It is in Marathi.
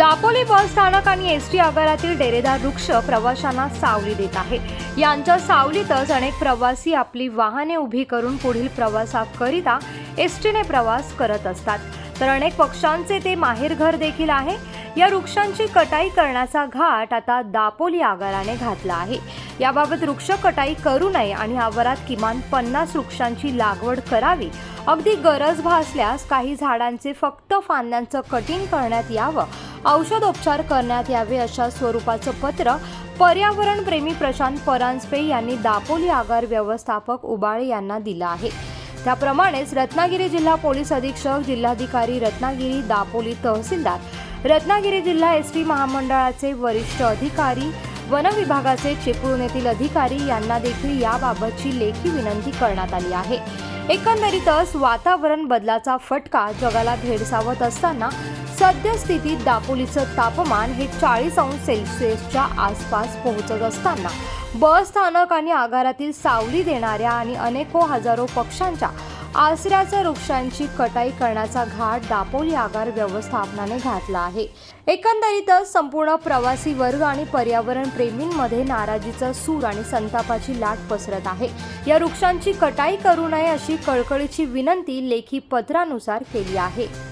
दापोली बस स्थानक आणि एस टी आगारातील डेरेदार वृक्ष प्रवाशांना सावली देत आहे. यांच्या सावलीतच अनेक प्रवासी आपली वाहने उभी करून पुढील प्रवासाकरिता एस टीने प्रवास करत असतात. तर अनेक पक्षांचे ते माहेरघर देखील आहे. या वृक्षांची कटाई करण्याचा घाट आता दापोली आगाराने घातला आहे. याबाबत वृक्ष कटाई करू नये आणि आवारात किमान पन्नास वृक्षांची लागवड करावी. अगदी गरज भासल्यास काही झाडांचे फक्त फांद्यांचं कटिंग करण्यात यावं. औषधोपचार करण्यात यावे अशा स्वरूपाचं पत्र पर्यावरण प्रेमी प्रशांत परांजपे यांनी दापोली आगार व्यवस्थापक उबाळे यांना दिलं आहे. त्याप्रमाणेच रत्नागिरी जिल्हा पोलीस अधीक्षक जिल्हाधिकारी रत्नागिरी दापोली तहसीलदार रत्नागिरी जिल्हा एस टी महामंडळाचे वरिष्ठ अधिकारी वन विभागाचे चिपळूण येथील अधिकारी यांना देखील याबाबतची लेखी विनंती करण्यात आली आहे. एकंदरीतच वातावरण बदलाचा फटका जगाला भेडसावत असताना सद्यस्थितीत दापोलीचं तापमान हे चाळीस अंश सेल्सिअसच्या आसपास पोहोचत असताना बस स्थानक आणि आगारातील सावली देणाऱ्या आणि अनेको हजारो पक्ष्यांच्या आसऱ्याच्या वृक्षांची कटाई करण्याचा घाट दापोली आगार व्यवस्थापनाने घातला आहे. एकंदरीतच संपूर्ण प्रवासी वर्ग आणि पर्यावरण प्रेमींमध्ये नाराजीचा सूर आणि संतापाची लाट पसरत आहे. या वृक्षांची कटाई करू नये अशी कळकळीची विनंती लेखी पत्रानुसार केली आहे.